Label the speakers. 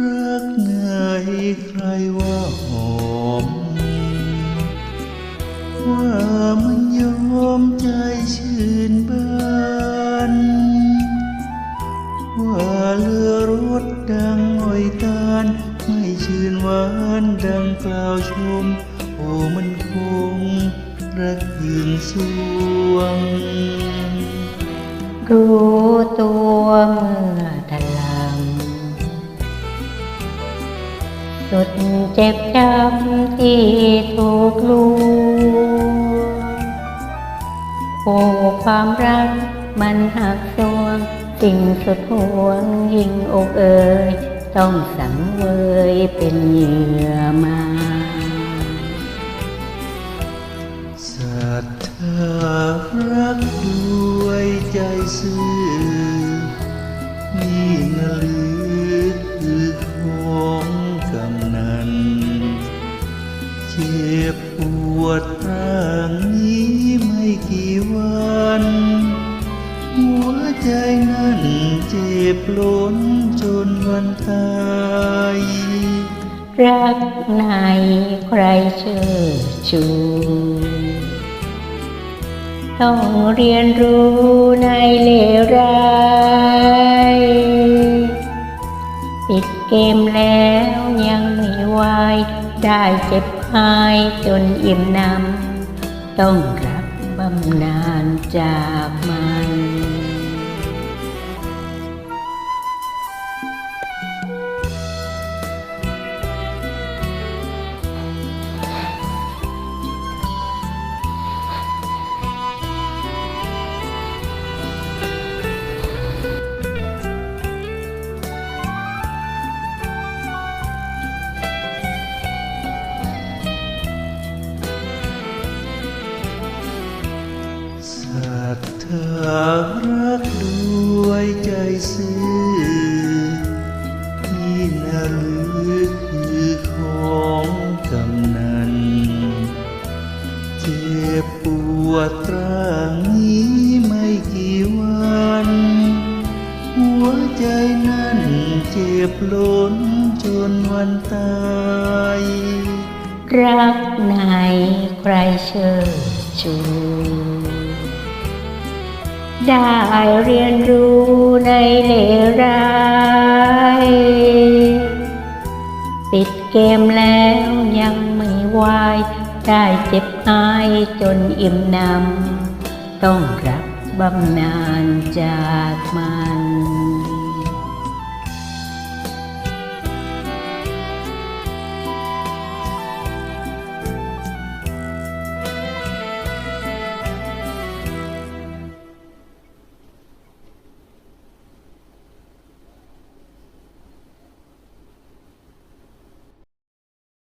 Speaker 1: รักไงใครว่าหอม ว่ามันยอมใจชื่นบานว่าเรือรถดังอ้อยตาลไม่ชื่นหวานดังกล่าวชม โอ้มันคงรักยืนสวง
Speaker 2: รู้ตัวเมื่อ สุดเจ็บจำที่ถูกลวงโอ้ความรักมันหักสวง สิ่งสุดห่วงยิ่งอกเอ่ยต้องสังเวยเป็นเหยื่อมา
Speaker 1: ศรัทธารักด้วยใจซื่อนี่นะห ร่างนี้ไม่กี่วัน หัวใจนั้นเจ็บล้นจนวันตาย
Speaker 2: รักในใครเชิดชูต้องเรียนรู้ในเลวร้ายปิดเกมแล้วยังไม่ไหว ได้เจ็บหายจนอิ่มนำต้องรับบำนาญจากมัน
Speaker 1: ศรัทธารักด้วยใจซื่อที่นาลือคือของกำนัน เจ็บปวดตรางนี้ไม่กี่วัน หัวใจนั้นเจ็บล้นจนวันตาย
Speaker 2: รักในใครเชิดชู ได้เรียนรู้ในเลร้ายปิดเกมแล้วยังไม่ไหวได้เจ็บหายจนอิ่มนำต้องรับบำนาญจากมัน